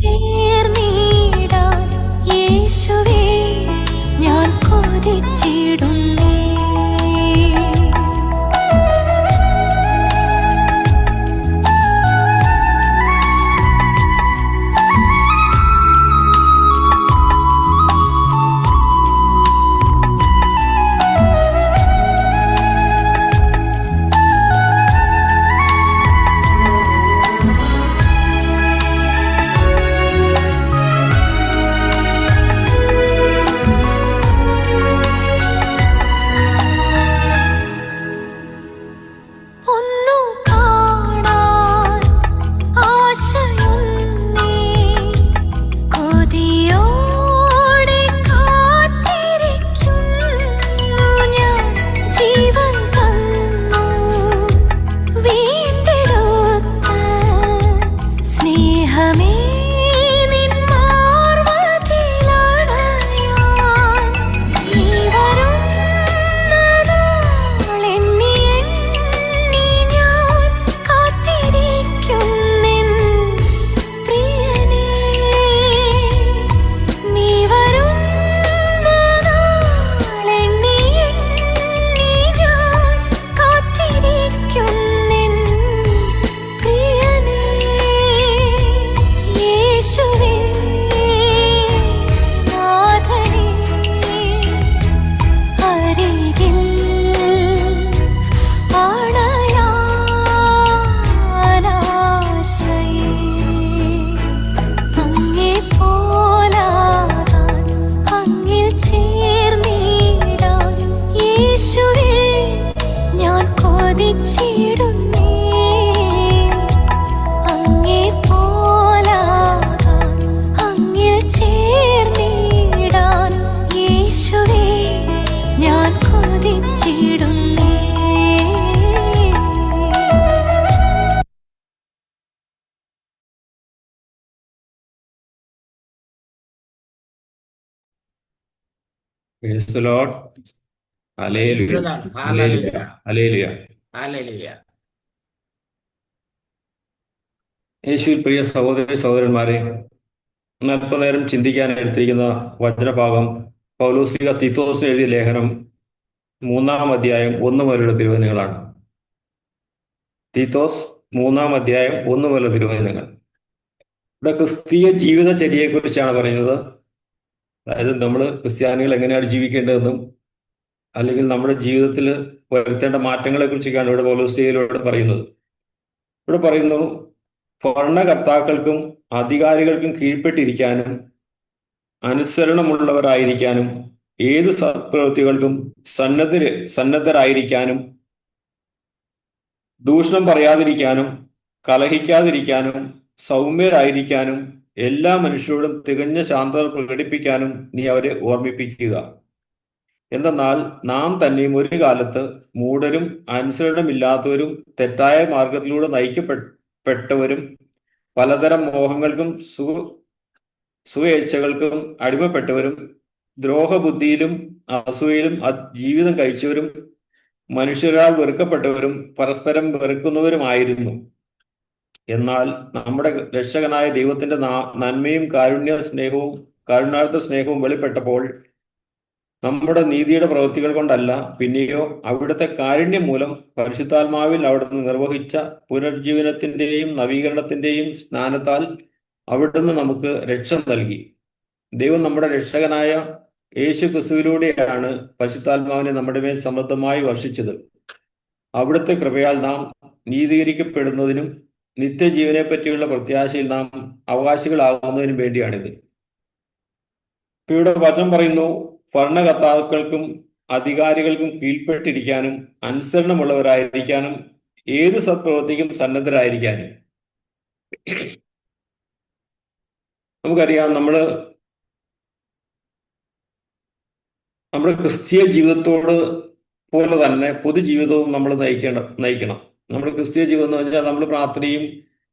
tears. യേശുവിൽ പ്രിയ സഹോദരി സഹോദരന്മാരെ അല്പനേരം ചിന്തിക്കാൻ എടുത്തിരിക്കുന്ന വചനഭാഗം പൗലോസ്ലിക തിത്തോസിന് എഴുതിയ ലേഖനം മൂന്നാം അധ്യായം ഒന്ന് മുതലുള്ള തിരുവചനങ്ങളാണ്. തീത്തോസ് മൂന്നാം അധ്യായം ഒന്ന് മുതലുള്ള തിരുവചനങ്ങൾ. ഇവിടെ ക്രിസ്തീയ ജീവിതചര്യയെക്കുറിച്ചാണ് പറയുന്നത്. അതായത് നമ്മൾ ക്രിസ്ത്യാനികൾ എങ്ങനെയാണ് ജീവിക്കേണ്ടതെന്നും അല്ലെങ്കിൽ നമ്മുടെ ജീവിതത്തിൽ വരുത്തേണ്ട മാറ്റങ്ങളെ കുറിച്ചൊക്കെയാണ് ഇവിടെ പൗലോസ്ലികയിലൂടെ പറയുന്നത്. ഇവിടെ പറയുന്നു ഭരണകർത്താക്കൾക്കും അധികാരികൾക്കും കീഴ്പ്പെട്ടിരിക്കാനും അനുസരണമുള്ളവരായിരിക്കാനും ഏത് സത്പ്രവൃത്തികൾക്കും സന്നദ്ധര് സന്നദ്ധരായിരിക്കാനും ദൂഷണം പറയാതിരിക്കാനും കലഹിക്കാതിരിക്കാനും സൗമ്യരായിരിക്കാനും എല്ലാ മനുഷ്യരോടും തികഞ്ഞ ശാന്തത പ്രകടിപ്പിക്കാനും നീ അവരെ ഓർമ്മിപ്പിക്കുക. എന്തെന്നാൽ നാം തന്നെയും ഒരു കാലത്ത് മൂഢരും അനുസരണമില്ലാത്തവരും തെറ്റായ മാർഗത്തിലൂടെ നയിക്കപ്പെട്ടവരും പലതരം മോഹങ്ങൾക്കും സു സുയേച്ഛകൾക്കും അടിമപ്പെട്ടവരും ദ്രോഹബുദ്ധിയിലും അസൂയയിലും ജീവിതം കഴിച്ചവരും മനുഷ്യരാൽ വെറുക്കപ്പെട്ടവരും പരസ്പരം വെറുക്കുന്നവരുമായിരുന്നു. എന്നാൽ നമ്മുടെ രക്ഷകനായ ദൈവത്തിന്റെ നന്മയും കാരുണ്യ സ്നേഹവും കാരുണ്യാർത്ഥ സ്നേഹവും വെളിപ്പെട്ടപ്പോൾ നമ്മുടെ നീതിയുടെ പ്രവൃത്തികൾ കൊണ്ടല്ല പിന്നെയോ അവിടുത്തെ കാരുണ്യം മൂലം പരിശുദ്ധാത്മാവിൽ അവിടുന്ന് നിർവഹിച്ച പുനർജീവനത്തിന്റെയും നവീകരണത്തിന്റെയും സ്നാനത്താൽ അവിടുന്ന് നമുക്ക് രക്ഷ നൽകി. ദൈവം നമ്മുടെ രക്ഷകനായ യേശു ക്രിസ്തുവിലൂടെയാണ് പരിശുദ്ധാത്മാവിനെ നമ്മുടെ മേൽ സമൃദ്ധമായി വർഷിച്ചത്. അവിടുത്തെ കൃപയാൽ നാം നീതീകരിക്കപ്പെടുന്നതിനും നിത്യജീവനെ പറ്റിയുള്ള പ്രത്യാശയിൽ നാം അവകാശികളാകുന്നതിനു വേണ്ടിയാണിത്. ഇപ്പൊ ഇവിടെ വചനം പറയുന്നു ഭരണകർത്താക്കൾക്കും അധികാരികൾക്കും കീഴ്പ്പെട്ടിരിക്കാനും അനുസരണമുള്ളവരായിരിക്കാനും ഏത് സത്പ്രവൃത്തിക്കും സന്നദ്ധരായിരിക്കാനും. നമുക്കറിയാം നമ്മൾ നമ്മുടെ ക്രിസ്തീയ ജീവിതത്തോട് പോലെ തന്നെ പൊതുജീവിതവും നമ്മൾ നയിക്കേണ്ട നയിക്കണം. നമ്മുടെ ക്രിസ്തീയ ജീവിതം എന്ന് പറഞ്ഞാൽ നമ്മൾ പ്രാർത്ഥനയും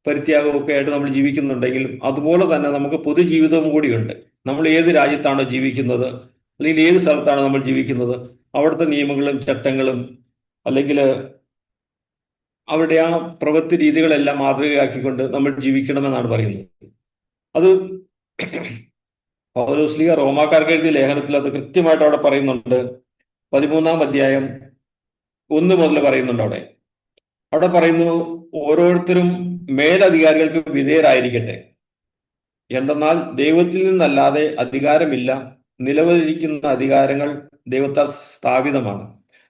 പരിത്യാഗവും ഒക്കെ ആയിട്ട് നമ്മൾ ജീവിക്കുന്നുണ്ടെങ്കിലും അതുപോലെ തന്നെ നമുക്ക് പൊതുജീവിതവും കൂടിയുണ്ട്. നമ്മൾ ഏത് രാജ്യത്താണോ ജീവിക്കുന്നത് അല്ലെങ്കിൽ ഏത് സ്ഥലത്താണ് നമ്മൾ ജീവിക്കുന്നത് അവിടുത്തെ നിയമങ്ങളും ചട്ടങ്ങളും അല്ലെങ്കിൽ അവരുടെ ആ പ്രവൃത്തി രീതികളെല്ലാം മാതൃകയാക്കിക്കൊണ്ട് നമ്മൾ ജീവിക്കണമെന്നാണ് പറയുന്നത്. അത് പൗലോസ്ലിക റോമാക്കാർക്ക് എഴുതിയ ലേഖനത്തിൽ അത് കൃത്യമായിട്ട് അവിടെ പറയുന്നുണ്ട്. പതിമൂന്നാം അധ്യായം ഒന്ന് മുതൽ പറയുന്നുണ്ട് അവിടെ. അവിടെ പറയുന്നു ഓരോരുത്തരും മേലധികാരികൾക്ക് വിധേയരായിരിക്കട്ടെ. എന്തെന്നാൽ ദൈവത്തിൽ നിന്നല്ലാതെ അധികാരമില്ല. നിലവിലിരിക്കുന്ന അധികാരങ്ങൾ ദൈവത്താൽ സ്ഥാപിതമാണ്.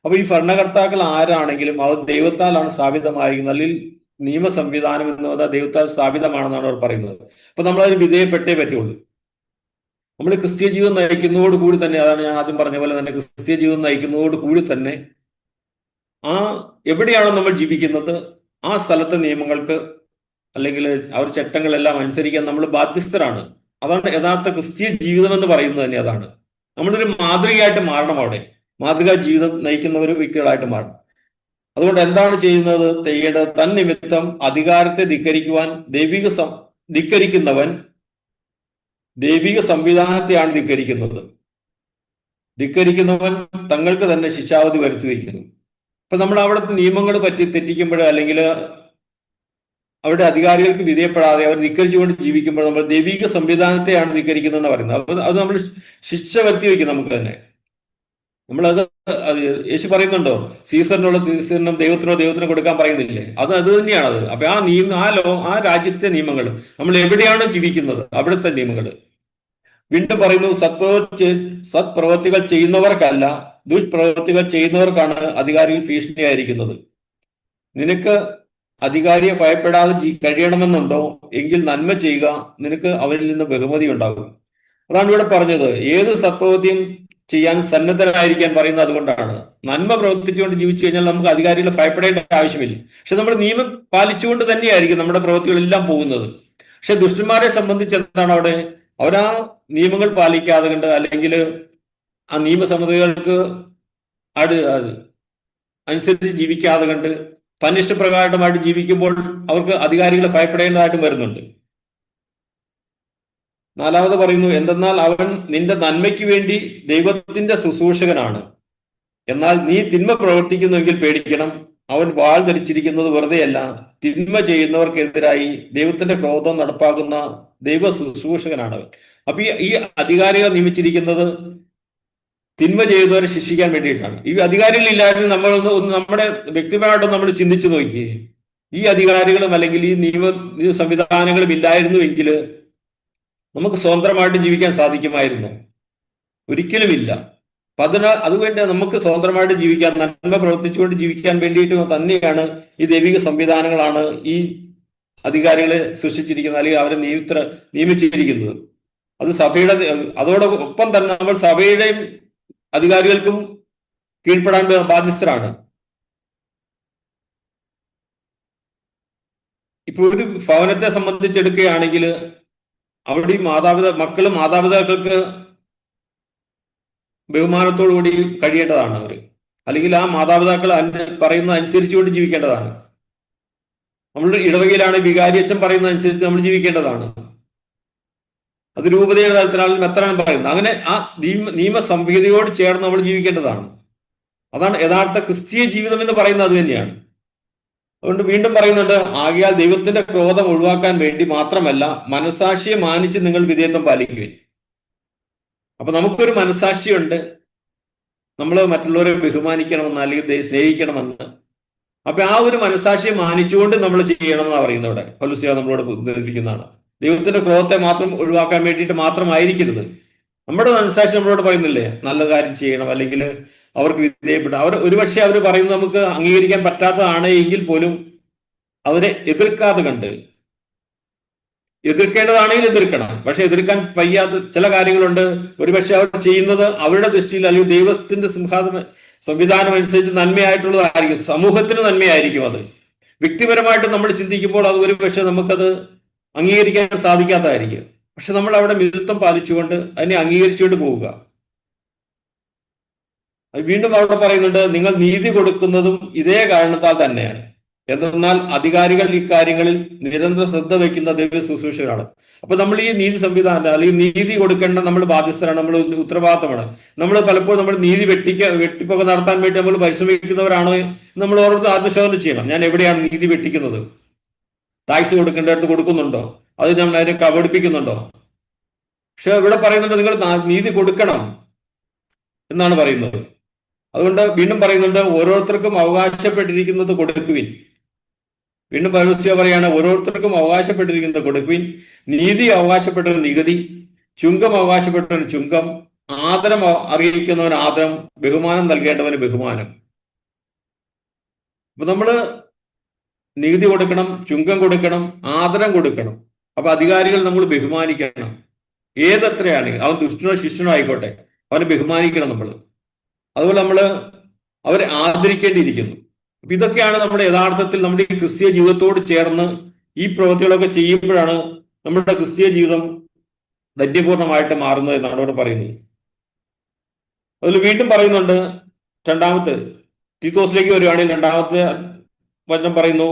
അപ്പൊ ഈ ഭരണകർത്താക്കൾ ആരാണെങ്കിലും അത് ദൈവത്താലാണ് സ്ഥാപിതമായിരിക്കുന്നത്. അല്ലെങ്കിൽ നിയമ സംവിധാനം എന്ന് പറഞ്ഞാൽ ദൈവത്താൽ സ്ഥാപിതമാണെന്നാണ് അവർ പറയുന്നത്. അപ്പൊ നമ്മൾ അതിന് വിധേയപ്പെട്ടേ പറ്റുള്ളൂ. നമ്മൾ ക്രിസ്തീയ ജീവിതം നയിക്കുന്നതോട് കൂടി തന്നെ അതാണ് ഞാൻ ആദ്യം പറഞ്ഞ പോലെ തന്നെ ക്രിസ്തീയ ജീവിതം നയിക്കുന്നതോട് കൂടി തന്നെ ആ എവിടെയാണോ നമ്മൾ ജീവിക്കുന്നത് ആ സ്ഥലത്തെ നിയമങ്ങൾക്ക് അല്ലെങ്കിൽ അവർ ചട്ടങ്ങളെല്ലാം അനുസരിക്കാൻ നമ്മൾ ബാധ്യസ്ഥരാണ്. അതാണ് യഥാർത്ഥ ക്രിസ്തീയ ജീവിതം എന്ന് പറയുന്നത് തന്നെ അതാണ്. നമ്മളൊരു മാതൃകയായിട്ട് മാറണം അവിടെ. മാതൃകാ ജീവിതം നയിക്കുന്ന ഒരു വ്യക്തികളായിട്ട് മാറണം. അതുകൊണ്ട് എന്താണ് ചെയ്യുന്നത്? ചെയ്യേണ്ടത് തൻ നിമിത്തം അധികാരത്തെ ധിക്കരിക്കുവാൻ ദൈവിക ധിക്കരിക്കുന്നവൻ ദൈവിക സംവിധാനത്തെയാണ് ധിക്കരിക്കുന്നത്. ധിക്കരിക്കുന്നവൻ തങ്ങൾക്ക് തന്നെ ശിക്ഷാവധി വരുത്തി ഇപ്പൊ നമ്മൾ അവിടുത്തെ നിയമങ്ങൾ പറ്റി തെറ്റിക്കുമ്പോൾ അല്ലെങ്കിൽ അവരുടെ അധികാരികൾക്ക് വിധേയപ്പെടാതെ അവർ ധിക്കരിച്ചുകൊണ്ട് ജീവിക്കുമ്പോൾ നമ്മൾ ദൈവിക സംവിധാനത്തെയാണ് ധിക്കരിക്കുന്നതെന്ന് പറയുന്നത്. അപ്പൊ അത് നമ്മൾ ശിക്ഷ വരുത്തി വയ്ക്കും നമുക്ക് തന്നെ. നമ്മളത് യേശു പറയുന്നുണ്ടോ? സീസറിനുള്ള സീസറിനും ദൈവത്തിനോ ദൈവത്തിനോ കൊടുക്കാൻ പറയുന്നില്ലേ? അത് അത് തന്നെയാണത്. അപ്പൊ ആ നിയമം ആ ലോ ആ രാജ്യത്തെ നിയമങ്ങൾ നമ്മൾ എവിടെയാണ് ജീവിക്കുന്നത്? അവിടുത്തെ നിയമങ്ങൾ. വീണ്ടും പറയുന്നു സത്പ്രവൃത്തി സത്പ്രവൃത്തികൾ ചെയ്യുന്നവർക്കല്ല ദുഷ്പ്രവൃത്തികൾ ചെയ്യുന്നവർക്കാണ് അധികാരികൾ ഭീഷണിയായിരിക്കുന്നത് നിനക്ക് അധികാരിയെ ഭയപ്പെടാതെ കഴിയണമെന്നുണ്ടോ? എങ്കിൽ നന്മ ചെയ്യുക നിനക്ക് അവരിൽ നിന്ന് ബഹുമതി ഉണ്ടാകും. അതാണ് ഇവിടെ പറഞ്ഞത്. ഏത് സത്പ്രവൃത്തിയും ചെയ്യാൻ സന്നദ്ധരായിരിക്കാൻ പറയുന്നത് അതുകൊണ്ടാണ്. നന്മ പ്രവർത്തിച്ചുകൊണ്ട് ജീവിച്ചു കഴിഞ്ഞാൽ നമുക്ക് അധികാരികളെ ഭയപ്പെടേണ്ട ആവശ്യമില്ല. പക്ഷെ നമ്മൾ നിയമം പാലിച്ചുകൊണ്ട് തന്നെയായിരിക്കും നമ്മുടെ പ്രവൃത്തികളെല്ലാം പോകുന്നത്. പക്ഷെ ദുഷ്ടന്മാരെ സംബന്ധിച്ച് എന്താണ് അവിടെ അവരാ നിയമങ്ങൾ പാലിക്കാതെ കണ്ട് അല്ലെങ്കിൽ ആ നിയമസമിതികൾക്ക് അട് അനുസരിച്ച് ജീവിക്കാതെ കണ്ട് തന്നിഷ്ടപ്രകാരമായിട്ട് ജീവിക്കുമ്പോൾ അവർക്ക് അധികാരികളെ ഭയപ്പെടേണ്ടതായിട്ടും വരുന്നുണ്ട്. നാലാമത് പറയുന്നു എന്തെന്നാൽ അവൻ നിന്റെ നന്മയ്ക്ക് വേണ്ടി ദൈവത്തിന്റെ ശുശ്രൂഷകനാണ്. എന്നാൽ നീ തിന്മ പ്രവർത്തിക്കുന്നുവെങ്കിൽ പേടിക്കണം. അവൻ വാൾ ധരിച്ചിരിക്കുന്നത് വെറുതെയല്ല. തിന്മ ചെയ്യുന്നവർക്കെതിരായി ദൈവത്തിന്റെ ക്രോധം നടപ്പാക്കുന്ന ദൈവ ശുശ്രൂഷകനാണ് അവൻ. അപ്പൊ ഈ അധികാരികൾ നിയമിച്ചിരിക്കുന്നത് തിന്മ ചെയ്തവരെ ശിക്ഷിക്കാൻ വേണ്ടിയിട്ടാണ്. ഈ അധികാരികൾ ഇല്ലായിരുന്നു നമ്മൾ ഒന്ന് നമ്മുടെ വ്യക്തിപരമായിട്ട് നമ്മൾ ചിന്തിച്ചു നോക്കി ഈ അധികാരികളും അല്ലെങ്കിൽ ഈ നിയമ സംവിധാനങ്ങളും ഇല്ലായിരുന്നുവെങ്കിൽ നമുക്ക് സ്വതന്ത്രമായിട്ട് ജീവിക്കാൻ സാധിക്കുമായിരുന്നു. ഒരിക്കലുമില്ല. അപ്പൊ അതിനാൽ അതുകൊണ്ട് നമുക്ക് സ്വതന്ത്രമായിട്ട് ജീവിക്കാൻ നന്മ പ്രവർത്തിച്ചുകൊണ്ട് ജീവിക്കാൻ വേണ്ടിയിട്ട് തന്നെയാണ് ഈ ദൈവിക സംവിധാനങ്ങളാണ് ഈ അധികാരികളെ സൃഷ്ടിച്ചിരിക്കുന്നത് അല്ലെങ്കിൽ അവരെ നിയുക്ത നിയമിച്ചിരിക്കുന്നത്. അത് സഭയുടെ അതോടൊപ്പം തന്നെ നമ്മൾ സഭയുടെയും അധികാരികൾക്കും കീഴ്പ്പെടാൻ ബാധ്യസ്ഥരാണ്. ഇപ്പൊ ഒരു ഭവനത്തെ സംബന്ധിച്ചെടുക്കുകയാണെങ്കിൽ അവിടെ മാതാപിതാ മക്കളും മാതാപിതാക്കൾക്ക് ബഹുമാനത്തോടു കൂടി കഴിയേണ്ടതാണ് അവർ അല്ലെങ്കിൽ ആ മാതാപിതാക്കൾ പറയുന്ന അനുസരിച്ചുകൊണ്ട് ജീവിക്കേണ്ടതാണ്. നമ്മൾ ഇടവകയിലാണ് വികാരി അച്ഛൻ പറയുന്നത് അനുസരിച്ച് നമ്മൾ ജീവിക്കേണ്ടതാണ്. അത് രൂപതയുടെ തലത്തിലാണെങ്കിലും എത്രയാണ് പറയുന്നത്. അങ്ങനെ ആ നിയമ നിയമ സംഹിതയോട് ചേർന്ന് നമ്മൾ ജീവിക്കേണ്ടതാണ്. അതാണ് യഥാർത്ഥ ക്രിസ്തീയ ജീവിതം എന്ന് പറയുന്നത് അത് തന്നെയാണ്. അതുകൊണ്ട് വീണ്ടും പറയുന്നുണ്ട് ആകയാൽ ദൈവത്തിന്റെ ക്രോധം ഒഴിവാക്കാൻ വേണ്ടി മാത്രമല്ല മനസാക്ഷിയെ മാനിച്ച് നിങ്ങൾ വിധേയത്വം പാലിക്കുകയും അപ്പൊ നമുക്കൊരു മനസാക്ഷിയുണ്ട്. നമ്മൾ മറ്റുള്ളവരെ ബഹുമാനിക്കണമെന്ന് അല്ലെങ്കിൽ സ്നേഹിക്കണമെന്ന്. അപ്പൊ ആ ഒരു മനസാക്ഷിയെ മാനിച്ചുകൊണ്ട് നമ്മൾ ചെയ്യണമെന്നാണ് പറയുന്നത് ഇവിടെ. പലുസ്യ നമ്മളോട് ബന്ധിപ്പിക്കുന്നതാണ് ദൈവത്തിന്റെ ക്രോധത്തെ മാത്രം ഒഴിവാക്കാൻ വേണ്ടിയിട്ട് മാത്രമായിരിക്കരുത്. നമ്മുടെ മനസാക്ഷി നമ്മളോട് പറയുന്നില്ലേ? നല്ല കാര്യം ചെയ്യണം. അല്ലെങ്കിൽ അവർക്ക് വിധേയപ്പെടണം അവർ ഒരുപക്ഷെ അവർ പറയുന്നത് നമുക്ക് അംഗീകരിക്കാൻ പറ്റാത്തതാണ് എങ്കിൽ പോലും അവരെ എതിർക്കാതെ കണ്ട് എതിർക്കേണ്ടതാണെങ്കിൽ എതിർക്കണം. പക്ഷെ എതിർക്കാൻ വയ്യാത്ത ചില കാര്യങ്ങളുണ്ട്. ഒരുപക്ഷെ അവർ ചെയ്യുന്നത് അവരുടെ ദൃഷ്ടിയിൽ അല്ലെങ്കിൽ ദൈവത്തിന്റെ സിംഹാസന സംവിധാനം അനുസരിച്ച് നന്മയായിട്ടുള്ളതായിരിക്കും. സമൂഹത്തിന് നന്മയായിരിക്കും അത്. വ്യക്തിപരമായിട്ട് നമ്മൾ ചിന്തിക്കുമ്പോൾ അത് ഒരുപക്ഷെ നമുക്കത് അംഗീകരിക്കാൻ സാധിക്കാത്തതായിരിക്കും. പക്ഷെ നമ്മൾ അവിടെ മിതത്വം പാലിച്ചുകൊണ്ട് അതിനെ അംഗീകരിച്ചുകൊണ്ട് പോവുക. വീണ്ടും അവിടെ പറയുന്നുണ്ട് നിങ്ങൾ നീതി കൊടുക്കുന്നതും ഇതേ കാരണത്താൽ തന്നെയാണ്. എന്തെന്നാൽ അധികാരികൾ ഇക്കാര്യങ്ങളിൽ നിരന്തര ശ്രദ്ധ വയ്ക്കുന്ന ദൈവ ശുശ്രൂഷകരാണ് അപ്പൊ നമ്മൾ ഈ നീതി സംവിധാനം അല്ലെങ്കിൽ നീതി കൊടുക്കേണ്ട നമ്മൾ ബാധ്യസ്ഥരാണ് നമ്മൾ ഉത്തരവാദിത്തമാണ്. നമ്മൾ പലപ്പോഴും നമ്മൾ നീതി വെട്ടിക്ക വെട്ടിപ്പൊക്കെ നടത്താൻ വേണ്ടി നമ്മൾ പരിശ്രമിക്കുന്നവരാണ് നമ്മൾ ഓരോരുത്തർ ആത്മശോധന ചെയ്യണം. ഞാൻ എവിടെയാണ് നീതി വെട്ടിക്കുന്നത്? ടാക്സ് കൊടുക്കേണ്ടടുത്ത് കൊടുക്കുന്നുണ്ടോ? അത് നമ്മൾ അതിനെ കബടിപ്പിക്കുന്നുണ്ടോ പക്ഷെ ഇവിടെ പറയുന്നുണ്ട് നിങ്ങൾ നീതി കൊടുക്കണം എന്നാണ് പറയുന്നത്. അതുകൊണ്ട് വീണ്ടും പറയുന്നുണ്ട് ഓരോരുത്തർക്കും അവകാശപ്പെട്ടിരിക്കുന്നത് കൊടുക്കുവിൻ. വീണ്ടും പൗലോസ്യ പറയാണ് ഓരോരുത്തർക്കും അവകാശപ്പെട്ടിരിക്കുന്നത് കൊടുക്കുവിൻ നീതി അവകാശപ്പെട്ടവന് നികുതി ചുങ്കം അവകാശപ്പെട്ടവന് ചുങ്കം ആദരം അറിയിക്കുന്നവന് ആദരം ബഹുമാനം നൽകേണ്ടവന് ബഹുമാനം. അപ്പൊ നമ്മൾ നികുതി കൊടുക്കണം ചുങ്കം കൊടുക്കണം ആദരം കൊടുക്കണം. അപ്പൊ അധികാരികൾ നമ്മൾ ബഹുമാനിക്കണം. ഏതെത്രയാണ്? അവൻ ദുഷ്ടനോ ശിഷ്ടനോ ആയിക്കോട്ടെ. അവനെ ബഹുമാനിക്കണം നമ്മൾ അതുപോലെ നമ്മൾ അവരെ ആദരിക്കേണ്ടിയിരിക്കുന്നു. അപ്പൊ ഇതൊക്കെയാണ് നമ്മുടെ യഥാർത്ഥത്തിൽ നമ്മുടെ ഈ ക്രിസ്തീയ ജീവിതത്തോട് ചേർന്ന് ഈ പ്രവൃത്തികളൊക്കെ ചെയ്യുമ്പോഴാണ് നമ്മുടെ ക്രിസ്തീയ ജീവിതം ധന്യപൂർണമായിട്ട് മാറുന്നത് എന്നാണ് ഇവിടെ പറയുന്നത്. അതിൽ വീണ്ടും പറയുന്നുണ്ട് രണ്ടാമത്തെ തീത്തോസിലേക്ക് വരികയാണെങ്കിൽ രണ്ടാമത്തെ വചനം പറയുന്നു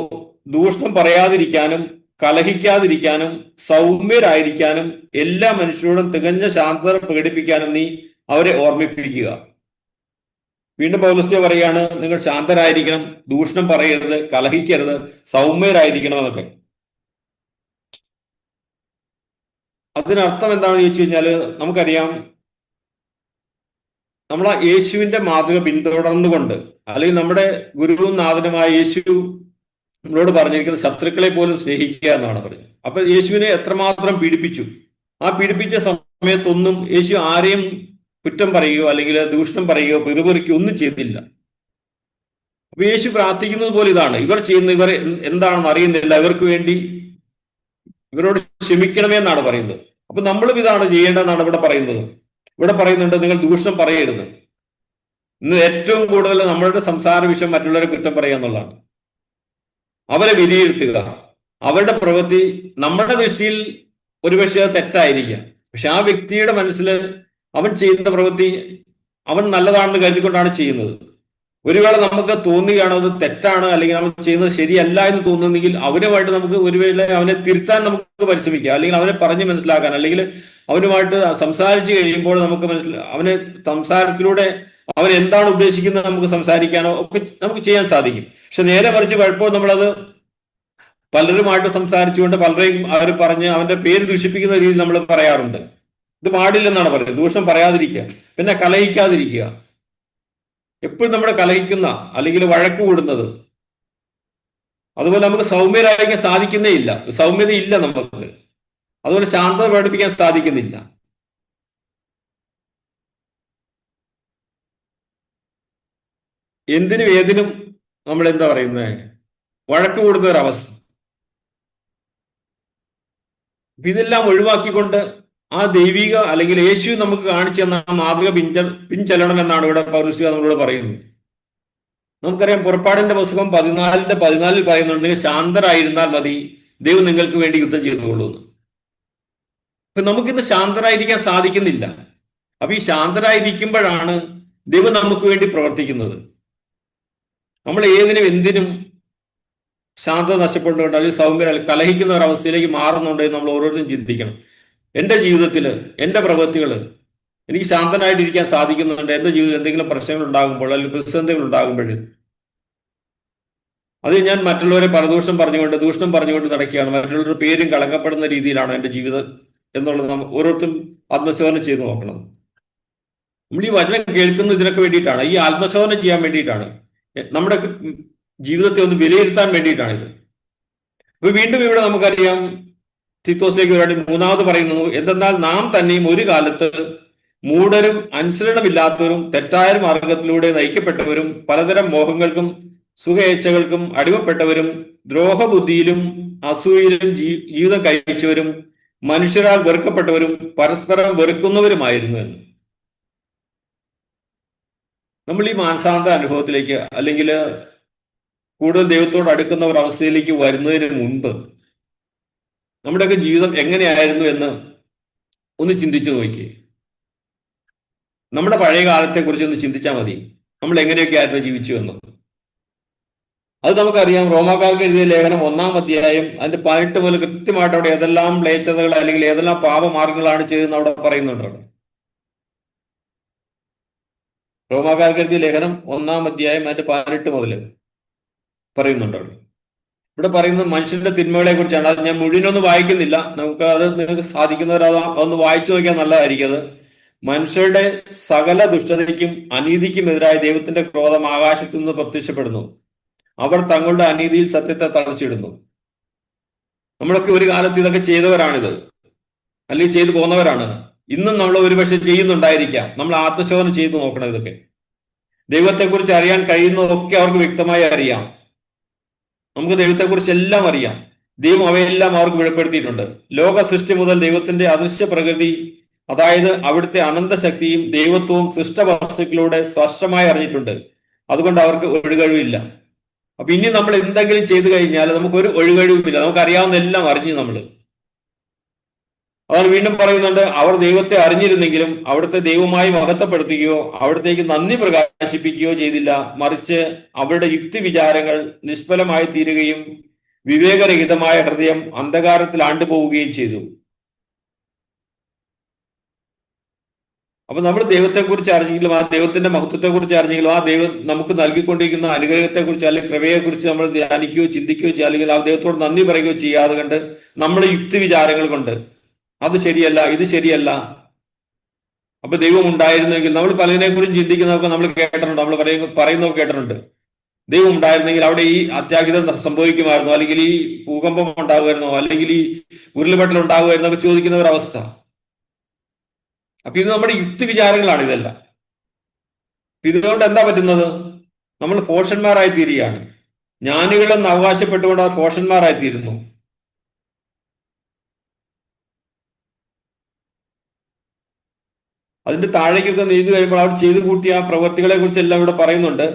ദൂഷണം പറയാതിരിക്കാനും കലഹിക്കാതിരിക്കാനും സൗമ്യരായിരിക്കാനും എല്ലാ മനുഷ്യരോടും തികഞ്ഞ ശാന്തത പ്രകടിപ്പിക്കാനും നീ അവരെ ഓർമ്മിപ്പിക്കുക. വീണ്ടും പൗലസ്ത്യ പറയാണ് നിങ്ങൾ ശാന്തരായിരിക്കണം ദൂഷണം പറയരുത് കലഹിക്കരുത് സൗമ്യരായിരിക്കണം എന്നൊക്കെ അതിനർത്ഥം എന്താണെന്ന് ചോദിച്ചു കഴിഞ്ഞാൽ നമുക്കറിയാം നമ്മൾ ആ യേശുവിന്റെ മാതൃക പിന്തുടർന്നുകൊണ്ട് അല്ലെങ്കിൽ നമ്മുടെ ഗുരുവും നാഥനുമായ യേശു നമ്മളോട് പറഞ്ഞിരിക്കുന്നത് ശത്രുക്കളെ പോലും സ്നേഹിക്കുക എന്നാണ് പറഞ്ഞത്. അപ്പൊ യേശുവിനെ എത്രമാത്രം പീഡിപ്പിച്ചു? ആ പീഡിപ്പിച്ച സമയത്തൊന്നും യേശു ആരെയും കുറ്റം പറയുകയോ അല്ലെങ്കിൽ ദൂഷണം പറയുകയോ പിറുപിറുക്കുകയോ ഒന്നും ചെയ്തില്ല. അപ്പൊ യേശു പ്രാർത്ഥിക്കുന്നത് പോലെ ഇതാണ്. ഇവർ ചെയ്യുന്ന ഇവർ എന്താണെന്ന് അറിയുന്നില്ല. ഇവർക്ക് വേണ്ടി ഇവരോട് ക്ഷമിക്കണമേ എന്നാണ് പറയുന്നത്. അപ്പൊ നമ്മളും ഇതാണ് ചെയ്യേണ്ടതെന്നാണ് ഇവിടെ പറയുന്നത്. ഇവിടെ പറയുന്നുണ്ട് നിങ്ങൾ ദൂഷണം പറയരുത്. ഇന്ന് ഏറ്റവും കൂടുതൽ നമ്മളുടെ സംസാര വിഷയം മറ്റുള്ളവരെ കുറ്റം പറയുക എന്നുള്ളതാണ്. അവരെ വിലയിരുത്തുക. അവരുടെ പ്രവൃത്തി നമ്മുടെ ദൃഷ്ടിയിൽ ഒരുപക്ഷെ തെറ്റായിരിക്കാം. പക്ഷെ ആ വ്യക്തിയുടെ മനസ്സിൽ അവൻ ചെയ്യുന്ന പ്രവൃത്തി അവൻ നല്ലതാണെന്ന് കരുതിക്കൊണ്ടാണ് ചെയ്യുന്നത്. ഒരു വേള നമുക്ക് തോന്നുകയാണ് അത് തെറ്റാണ് അല്ലെങ്കിൽ അവൻ ചെയ്യുന്നത് ശരിയല്ല എന്ന് തോന്നുന്നെങ്കിൽ അവനുമായിട്ട് നമുക്ക് ഒരു വേള അവനെ തിരുത്താൻ നമുക്ക് പരിശ്രമിക്കാം. അല്ലെങ്കിൽ അവനെ പറഞ്ഞ് മനസ്സിലാക്കാൻ അല്ലെങ്കിൽ അവനുമായിട്ട് സംസാരിച്ചു കഴിയുമ്പോൾ നമുക്ക് അവനെ സംസാരത്തിലൂടെ അവൻ എന്താണ് ഉദ്ദേശിക്കുന്നത് നമുക്ക് സംസാരിക്കാനോ ഒക്കെ നമുക്ക് ചെയ്യാൻ സാധിക്കും. പക്ഷെ നേരെ മറിച്ച് പലപ്പോഴും നമ്മളത് പലരുമായിട്ട് സംസാരിച്ചുകൊണ്ട് പലരെയും അവർ പറഞ്ഞ് അവന്റെ പേര് ദൂഷിപ്പിക്കുന്ന രീതിയിൽ നമ്മൾ പറയാറുണ്ട്. ഇത് പാടില്ലെന്നാണ് പറയുന്നത്. ദൂഷണം പറയാതിരിക്കുക. പിന്നെ കലഹിക്കാതിരിക്കുക. എപ്പോഴും നമ്മൾ കലഹിക്കുന്ന അല്ലെങ്കിൽ വഴക്ക് കൂടുന്നത്. അതുപോലെ നമുക്ക് സൗമ്യരായിരിക്കാൻ സാധിക്കുന്നേ ഇല്ല. സൗമ്യത ഇല്ല നമുക്ക്. അതുപോലെ ശാന്തത പ്രകടിപ്പിക്കാൻ സാധിക്കുന്നില്ല. എന്തിനും ഏതിനും നമ്മൾ എന്താ പറയുന്നത് വഴക്ക് കൂടുന്ന ഒരവസ്ഥ ഇതെല്ലാം ഒഴിവാക്കിക്കൊണ്ട് ആ ദൈവിക അല്ലെങ്കിൽ യേശു നമുക്ക് കാണിച്ചു തന്ന ആ മാതൃക പിഞ്ച പിൻചെല്ലണം എന്നാണ് ഇവിടെ പൗരസ്യ നമ്മളോട് പറയുന്നത്. നമുക്കറിയാം പുറപ്പാടിന്റെ പുസ്തകം പതിനാലിന്റെ പതിനാലിൽ പറയുന്നുണ്ട് "നിങ്ങൾ ശാന്തരായിരുന്നാൽ മതി ദൈവം നിങ്ങൾക്ക് വേണ്ടി യുദ്ധം ചെയ്തുകൊള്ളൂ അപ്പൊ നമുക്കിന്ന് ശാന്തരായിരിക്കാൻ സാധിക്കുന്നില്ല. അപ്പൊ ഈ ശാന്തരായിരിക്കുമ്പോഴാണ് ദൈവം നമുക്ക് വേണ്ടി പ്രവർത്തിക്കുന്നത്. നമ്മൾ ഏതിനും എന്തിനും ശാന്തത നഷ്ടപ്പെട്ടുകൊണ്ട് അല്ലെങ്കിൽ സൗമ്യം അല്ലെങ്കിൽ കലഹിക്കുന്ന ഒരു അവസ്ഥയിലേക്ക് മാറുന്നുണ്ടെന്ന് നമ്മൾ ഓരോരുത്തരും ചിന്തിക്കണം. എന്റെ ജീവിതത്തിൽ എന്റെ പ്രവൃത്തികൾ എനിക്ക് ശാന്തനായിട്ടിരിക്കാൻ സാധിക്കുന്നുണ്ട്. എന്റെ ജീവിതത്തിൽ എന്തെങ്കിലും പ്രശ്നങ്ങൾ ഉണ്ടാകുമ്പോൾ അല്ലെങ്കിൽ പ്രതിസന്ധികൾ ഉണ്ടാകുമ്പോൾ അത് ഞാൻ മറ്റുള്ളവരെ പരദൂഷണം പറഞ്ഞുകൊണ്ട് ദൂഷണം പറഞ്ഞുകൊണ്ട് നടക്കുകയാണ്. മറ്റുള്ളവരുടെ പേരും കളങ്കപ്പെടുന്ന രീതിയിലാണ് എന്റെ ജീവിതം എന്നുള്ളത് നമ്മൾ ഓരോരുത്തരും ആത്മശോധന ചെയ്തു നോക്കണം. നമ്മൾ ഈ വചനം കേൾക്കുന്ന ഇതിനൊക്കെ വേണ്ടിയിട്ടാണ്. ഈ ആത്മശോധന ചെയ്യാൻ വേണ്ടിയിട്ടാണ്. നമ്മുടെ ജീവിതത്തെ ഒന്ന് വിലയിരുത്താൻ വേണ്ടിയിട്ടാണ് ഇത് അപ്പൊ വീണ്ടും ഇവിടെ നമുക്കറിയാം തീത്തോസിലേക്ക് വേണ്ടി മൂന്നാമത് പറയുന്നു എന്തെന്നാൽ നാം തന്നെയും ഒരു കാലത്ത് മൂടരും അനുസരണമില്ലാത്തവരും തെറ്റായ മാർഗത്തിലൂടെ നയിക്കപ്പെട്ടവരും പലതരം മോഹങ്ങൾക്കും സുഖേച്ഛകൾക്കും അടിമപ്പെട്ടവരും ദ്രോഹബുദ്ധിയിലും അസൂയയിലും ജീവിതം കഴിച്ചവരും മനുഷ്യരാൽ വെറുക്കപ്പെട്ടവരും പരസ്പരം വെറുക്കുന്നവരുമായിരുന്നു എന്ന്. നമ്മൾ ഈ മാനസാന്ത അനുഭവത്തിലേക്ക് അല്ലെങ്കിൽ കൂടുതൽ ദൈവത്തോട് അടുക്കുന്ന ഒരു അവസ്ഥയിലേക്ക് വരുന്നതിന് മുൻപ് നമ്മുടെയൊക്കെ ജീവിതം എങ്ങനെയായിരുന്നു എന്ന് ഒന്ന് ചിന്തിച്ചു നോക്കി നമ്മുടെ പഴയ കാലത്തെ കുറിച്ച് ഒന്ന് ചിന്തിച്ചാൽ മതി. നമ്മൾ എങ്ങനെയൊക്കെ ആയിരുന്നു ജീവിച്ചു എന്ന്. അത് നമുക്കറിയാം. റോമാക്കാർക്ക് എഴുതിയ ലേഖനം ഒന്നാം അധ്യായം അതിന്റെ പതിനെട്ട് മുതൽ കൃത്യമായിട്ട് അവിടെ ഏതെല്ലാം മ്ലേച്ഛതകൾ അല്ലെങ്കിൽ ഏതെല്ലാം പാപമാർഗങ്ങളാണ് ചെയ്തതെന്ന് അവിടെ പറയുന്നുണ്ട് അവിടെ റോമാക്കാർക്ക് എഴുതിയ ലേഖനം ഒന്നാം അധ്യായം അതിന്റെ പതിനെട്ട് മുതൽ പറയുന്നുണ്ട് അവിടെ ഇവിടെ പറയുന്നത് മനുഷ്യന്റെ തിന്മകളെ കുറിച്ചാണ്. അത് ഞാൻ മുഴുവനൊന്നും വായിക്കുന്നില്ല. നമുക്ക് അത് നിങ്ങൾക്ക് സാധിക്കുന്നവരത് ഒന്ന് വായിച്ചു നോക്കിയാൽ നല്ലതായിരിക്കും അത്. മനുഷ്യരുടെ സകല ദുഷ്ടതയ്ക്കും അനീതിക്കും എതിരായ ദൈവത്തിന്റെ ക്രോധം ആകാശത്തു നിന്ന് പ്രത്യക്ഷപ്പെടുന്നു. അവർ തങ്ങളുടെ അനീതിയിൽ സത്യത്തെ തളച്ചിടുന്നു. നമ്മളൊക്കെ ഒരു കാലത്ത് ഇതൊക്കെ ചെയ്തവരാണിത്. അല്ലെങ്കിൽ ചെയ്തു പോകുന്നവരാണ് ഇന്നും നമ്മൾ ഒരുപക്ഷെ ചെയ്യുന്നുണ്ടായിരിക്കാം. നമ്മൾ ആത്മശോധന ചെയ്തു നോക്കണം ഇതൊക്കെ. ദൈവത്തെക്കുറിച്ച് അറിയാൻ കഴിയുന്നതൊക്കെ അവർക്ക് വ്യക്തമായി അറിയാം. നമുക്ക് ദൈവത്തെക്കുറിച്ച് എല്ലാം അറിയാം. ദൈവം അവയെല്ലാം അവർക്ക് വെളിപ്പെടുത്തിയിട്ടുണ്ട്. ലോക സൃഷ്ടി മുതൽ ദൈവത്തിന്റെ അദൃശ്യ പ്രകൃതി അതായത് അവിടുത്തെ അനന്തശക്തിയും ദൈവത്വവും സൃഷ്ടവസ്തുക്കളിലൂടെ സ്പഷ്ടമായി അറിഞ്ഞിട്ടുണ്ട്. അതുകൊണ്ട് അവർക്ക് ഒഴുകഴിവില്ല അപ്പൊ ഇനി നമ്മൾ എന്തെങ്കിലും ചെയ്തു കഴിഞ്ഞാൽ നമുക്ക് ഒരു ഒഴുകഴിവില്ല നമുക്ക് അറിയാവുന്ന എല്ലാം അറിഞ്ഞു നമ്മൾ. അതാണ് വീണ്ടും പറയുന്നുണ്ട് അവർ ദൈവത്തെ അറിഞ്ഞിരുന്നെങ്കിലും അവിടുത്തെ ദൈവമായി മഹത്വപ്പെടുത്തുകയോ അവിടത്തേക്ക് നന്ദി പ്രകാശിപ്പിക്കുകയോ ചെയ്തില്ല. മറിച്ച് അവരുടെ യുക്തി വിചാരങ്ങൾ നിഷ്ഫലമായി തീരുകയും വിവേകരഹിതമായ ഹൃദയം അന്ധകാരത്തിൽ ആണ്ടുപോവുകയും ചെയ്തു. അപ്പൊ നമ്മൾ ദൈവത്തെക്കുറിച്ച് അറിഞ്ഞെങ്കിലും ആ ദൈവത്തിന്റെ മഹത്വത്തെക്കുറിച്ച് അറിഞ്ഞെങ്കിലും ആ ദൈവം നമുക്ക് നൽകിക്കൊണ്ടിരിക്കുന്ന അനുഗ്രഹത്തെക്കുറിച്ച് അല്ലെങ്കിൽ കൃപയെക്കുറിച്ച് നമ്മൾ ധ്യാനിക്കുകയോ ചിന്തിക്കുകയോ ചെയ്യുക അല്ലെങ്കിൽ ആ ദൈവത്തോട് നന്ദി പറയുകയോ ചെയ്യാതെ കണ്ട് നമ്മുടെ യുക്തി വിചാരങ്ങൾ കൊണ്ട് അത് ശരിയല്ല ഇത് ശരിയല്ല. അപ്പൊ ദൈവം ഉണ്ടായിരുന്നെങ്കിൽ നമ്മൾ പലതിനെ കുറിച്ച് ചിന്തിക്കുന്നതൊക്കെ നമ്മൾ കേട്ടിട്ടുണ്ട് നമ്മൾ പറയുന്ന പറയുന്നതൊക്കെ കേട്ടിട്ടുണ്ട്. ദൈവം ഉണ്ടായിരുന്നെങ്കിൽ അവിടെ ഈ അത്യാഹിതം സംഭവിക്കുമായിരുന്നു അല്ലെങ്കിൽ ഈ ഭൂകമ്പം ഉണ്ടാകുമായിരുന്നോ അല്ലെങ്കിൽ ഈ ഉരുൾപൊട്ടൽ ഉണ്ടാകുമായിരുന്നോ ഒക്കെ ചോദിക്കുന്ന ഒരു അവസ്ഥ. അപ്പൊ ഇത് നമ്മുടെ യുക്തി വിചാരങ്ങളാണ് ഇതെല്ലാം ഇതുകൊണ്ട് എന്താ പറ്റുന്നത്? നമ്മൾ ഫോഷന്മാരായി തീരുകയാണ് ജ്ഞാനികളെന്ന് അവകാശപ്പെട്ടുകൊണ്ട് അവർ ഫോഷന്മാരായി തീരുന്നു അതിന്റെ താഴേക്കൊക്കെ നീന്തി കഴിയുമ്പോൾ അവർ ചെയ്തു കൂട്ടിയ ആ പ്രവർത്തികളെ കുറിച്ച് എല്ലാം ഇവിടെ പറയുന്നുണ്ട്.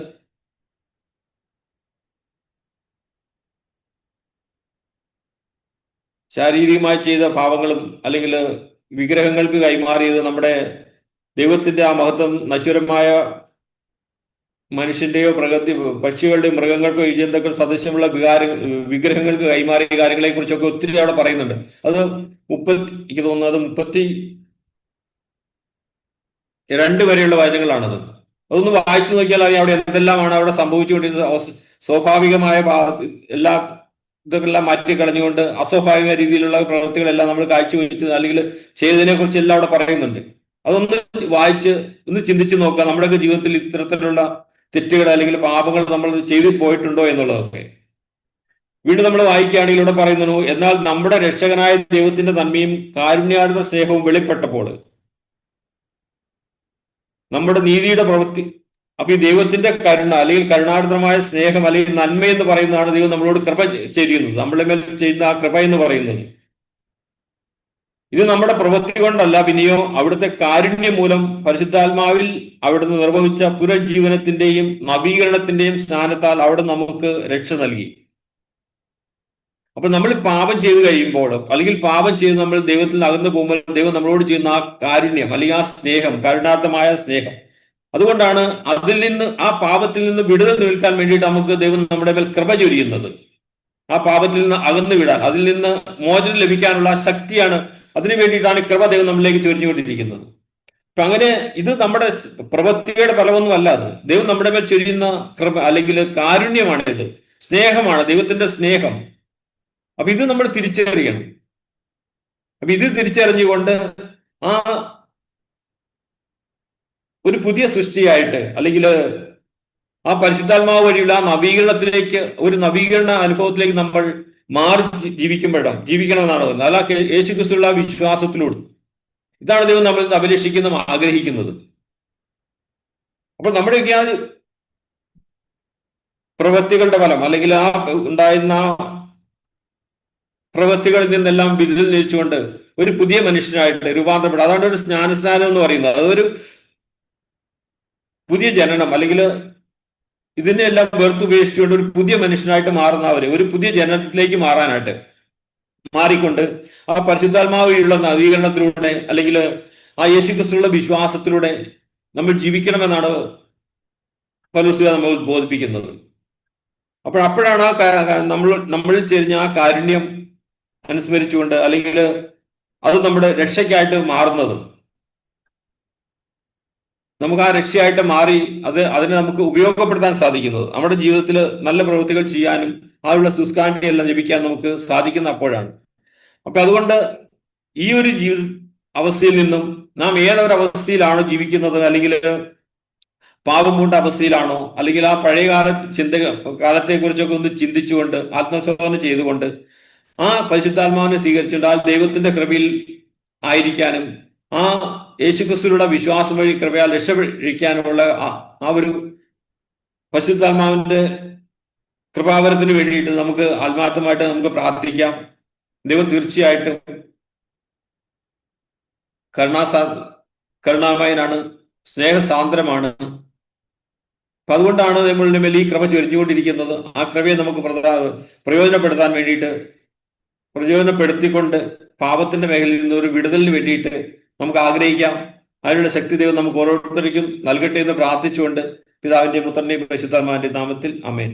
ശാരീരികമായി ചെയ്ത പാവങ്ങളും അല്ലെങ്കിൽ വിഗ്രഹങ്ങൾക്ക് കൈമാറിയത് നമ്മുടെ ദൈവത്തിന്റെ ആ മഹത്വം നശ്വരമായ മനുഷ്യന്റെയോ പ്രകൃതി പക്ഷികളുടെയോ മൃഗങ്ങൾക്കോ ഇജന്തക്കൾ സദൃശ്യമുള്ള വികാര വിഗ്രഹങ്ങൾക്ക് കൈമാറിയ കാര്യങ്ങളെ കുറിച്ചൊക്കെ ഒത്തിരി അവിടെ പറയുന്നുണ്ട്. അത് മുപ്പത്തി എനിക്ക് അത് മുപ്പത്തി രണ്ട് വരെയുള്ള വചനങ്ങളാണത് അതൊന്ന് വായിച്ചു നോക്കിയാൽ അറിയാം അവിടെ എന്തെല്ലാമാണ് അവിടെ സംഭവിച്ചുകൊണ്ടിരുന്നത്. സ്വാഭാവികമായ എല്ലാ ഇതൊക്കെല്ലാം മാറ്റി കളഞ്ഞുകൊണ്ട് അസ്വാഭാവിക രീതിയിലുള്ള പ്രവൃത്തികളെല്ലാം നമ്മൾ കാഴ്ചവെച്ച് അല്ലെങ്കിൽ ചെയ്തതിനെ കുറിച്ച് എല്ലാം അവിടെ പറയുന്നുണ്ട്. അതൊന്ന് വായിച്ച് ഒന്ന് ചിന്തിച്ചു നോക്കുക. നമ്മുടെയൊക്കെ ജീവിതത്തിൽ ഇത്തരത്തിലുള്ള തെറ്റുകൾ അല്ലെങ്കിൽ പാപങ്ങൾ നമ്മൾ ചെയ്തു പോയിട്ടുണ്ടോ എന്നുള്ളതൊക്കെ. വീണ്ടും നമ്മൾ വായിക്കുകയാണെങ്കിൽ ഇവിടെ പറയുന്നു എന്നാൽ നമ്മുടെ രക്ഷകനായ ദൈവത്തിന്റെ നന്മയും കാരുണ്യാർന്ന സ്നേഹവും വെളിപ്പെട്ടപ്പോൾ നമ്മുടെ നീതിയുടെ പ്രവൃത്തി. അപ്പൊ ഈ ദൈവത്തിന്റെ കരുണ അല്ലെങ്കിൽ കരുണാർദ്രമായ സ്നേഹം അല്ലെങ്കിൽ നന്മ എന്ന് പറയുന്നതാണ് ദൈവം നമ്മളോട് കൃപ ചെയ്യുന്നത്. നമ്മളെ മേൽ ചെയ്യുന്ന ആ കൃപ എന്ന് പറയുന്നത്. ഇത് നമ്മുടെ പ്രവൃത്തി കൊണ്ടല്ല പിന്നെയോ അവിടുത്തെ കാരുണ്യം മൂലം പരിശുദ്ധാത്മാവിൽ അവിടുന്ന് നിർവഹിച്ച പുനർജീവനത്തിന്റെയും നവീകരണത്തിന്റെയും സ്നാനത്താൽ അവിടെ നമുക്ക് രക്ഷ നൽകി. അപ്പൊ നമ്മൾ പാപം ചെയ്ത് കഴിയുമ്പോൾ അല്ലെങ്കിൽ പാപം ചെയ്ത് നമ്മൾ ദൈവത്തിൽ അകന്നു പോകുമ്പോൾ ദൈവം നമ്മളോട് ചെയ്യുന്ന ആ കാരുണ്യം അല്ലെങ്കിൽ ആ സ്നേഹം കരുണാർത്ഥമായ സ്നേഹം. അതുകൊണ്ടാണ് അതിൽ നിന്ന് ആ പാപത്തിൽ നിന്ന് വിടുതൽ നിൽക്കാൻ വേണ്ടിയിട്ട് നമുക്ക് ദൈവം നമ്മുടെ മേൽ കൃപ ചൊരിയുന്നത്. ആ പാപത്തിൽ നിന്ന് അകന്നു വിടാൻ അതിൽ നിന്ന് മോചനം ലഭിക്കാനുള്ള ശക്തിയാണ് അതിനു വേണ്ടിയിട്ടാണ് കൃപ ദൈവം നമ്മളിലേക്ക് ചൊരിഞ്ഞുകൊണ്ടിരിക്കുന്നത്. അപ്പൊ അങ്ങനെ ഇത് നമ്മുടെ പ്രവൃത്തിയുടെ ഫലമൊന്നും അല്ല അത്. ദൈവം നമ്മുടെ മേൽ ചൊരിയുന്ന കൃപ അല്ലെങ്കിൽ കാരുണ്യമാണ് ഇത് സ്നേഹമാണ് ദൈവത്തിന്റെ സ്നേഹം. അപ്പൊ ഇത് നമ്മൾ തിരിച്ചറിയണം. അപ്പൊ ഇത് തിരിച്ചറിഞ്ഞുകൊണ്ട് ആ ഒരു പുതിയ സൃഷ്ടിയായിട്ട് അല്ലെങ്കിൽ ആ പരിശുദ്ധാത്മാവ് വഴിയുള്ള ആ നവീകരണത്തിലേക്ക് ഒരു നവീകരണ അനുഭവത്തിലേക്ക് നമ്മൾ മാറി ജീവിക്കുമ്പോഴും ജീവിക്കണമെന്നാണ് പറയുന്നത്. അല്ല യേശു ക്രിസ്തുള്ള വിശ്വാസത്തിലൂടെ. ഇതാണ് ദൈവം നമ്മൾ ഇന്ന് അഭിലഷിക്കുന്നതും ആഗ്രഹിക്കുന്നത്. അപ്പൊ നമ്മുടെയൊക്കെ ആ പ്രവൃത്തികളുടെ ഫലം അല്ലെങ്കിൽ ആ ഉണ്ടായിരുന്ന പ്രവൃത്തികളിൽ നിന്നെല്ലാം ബിരുദം ലഭിച്ചുകൊണ്ട് ഒരു പുതിയ മനുഷ്യനായിട്ട് രൂപാന്തരപ്പെടുക. അതാണ് ഒരു സ്നാനസ്നാനം എന്ന് പറയുന്നത്. അതൊരു പുതിയ ജനനം അല്ലെങ്കിൽ ഇതിനെല്ലാം വെറുത്തുപേക്ഷിച്ചുകൊണ്ട് ഒരു പുതിയ മനുഷ്യനായിട്ട് മാറുന്ന അവർ ഒരു പുതിയ ജനനത്തിലേക്ക് മാറാനായിട്ട് മാറിക്കൊണ്ട് ആ പരിശുദ്ധാത്മാവ് വഴിയുള്ള നവീകരണത്തിലൂടെ അല്ലെങ്കിൽ ആ യേശുക്രിസ്തുള്ള വിശ്വാസത്തിലൂടെ നമ്മൾ ജീവിക്കണമെന്നാണ് പൗലോസ് നമ്മൾ ബോധിപ്പിക്കുന്നത് അപ്പോൾ അപ്പോഴാണ് ആ നമ്മൾ നമ്മളിൽ ചെരിഞ്ഞ ആ കാരുണ്യം അനുസ്മരിച്ചുകൊണ്ട് അല്ലെങ്കിൽ അത് നമ്മുടെ രക്ഷയ്ക്കായിട്ട് മാറുന്നതും. നമുക്ക് ആ രക്ഷയായിട്ട് മാറി അത് അതിനെ നമുക്ക് ഉപയോഗപ്പെടുത്താൻ സാധിക്കുന്നത്. നമ്മുടെ ജീവിതത്തിൽ നല്ല പ്രവൃത്തികൾ ചെയ്യാനും അതിനുള്ള സുസ്കാരിയെല്ലാം എല്ലാം ലഭിക്കാൻ നമുക്ക് സാധിക്കുന്ന അപ്പോഴാണ്. അപ്പൊ അതുകൊണ്ട് ഈ ഒരു ജീവിത അവസ്ഥയിൽ നിന്നും നാം ഏതൊരു അവസ്ഥയിലാണോ ജീവിക്കുന്നത്? അല്ലെങ്കിൽ പാപം പൂണ്ട അവസ്ഥയിലാണോ? അല്ലെങ്കിൽ ആ പഴയകാല ചിന്ത കാലത്തെ കുറിച്ചൊക്കെ ഒന്ന് ചിന്തിച്ചുകൊണ്ട് ആത്മശോധന ചെയ്തുകൊണ്ട് ആ പരിശുദ്ധാത്മാവിനെ സ്വീകരിച്ചുകൊണ്ട് ആ ദൈവത്തിന്റെ കൃപയിൽ ആയിരിക്കാനും ആ യേശുക്രിസ്തുവിലുള്ള വിശ്വാസം വഴി കൃപയാൽ രക്ഷപ്പെടിക്കാനുമുള്ള ആ ഒരു പരിശുദ്ധാത്മാവിന്റെ കൃപാവരത്തിന് വേണ്ടിയിട്ട് നമുക്ക് ആത്മാർത്ഥമായിട്ട് നമുക്ക് പ്രാർത്ഥിക്കാം. ദൈവം തീർച്ചയായിട്ടും കരുണാസാ കരുണാമയനാണ് സ്നേഹസാന്ദ്രമാണ്. അപ്പൊ അതുകൊണ്ടാണ് നമ്മളുടെ മേൽ ഈ കൃപ ചൊരിഞ്ഞുകൊണ്ടിരിക്കുന്നത്. ആ കൃപയെ നമുക്ക് പ്രയോജനപ്പെടുത്താൻ വേണ്ടിയിട്ട് പ്രയോജനപ്പെടുത്തിക്കൊണ്ട് പാപത്തിന്റെ മേഖലയിൽ നിന്ന് ഒരു വിടുതലിന് വേണ്ടിയിട്ട് നമുക്ക് ആഗ്രഹിക്കാം. അതിനുള്ള ശക്തി ദൈവം നമുക്ക് ഓരോരുത്തർക്കും നൽകട്ടെ എന്ന് പ്രാർത്ഥിച്ചുകൊണ്ട് പിതാവിന്റെ പുത്രന്റെയും പരിശുദ്ധാത്മാവിന്റെ നാമത്തിൽ. അമേൻ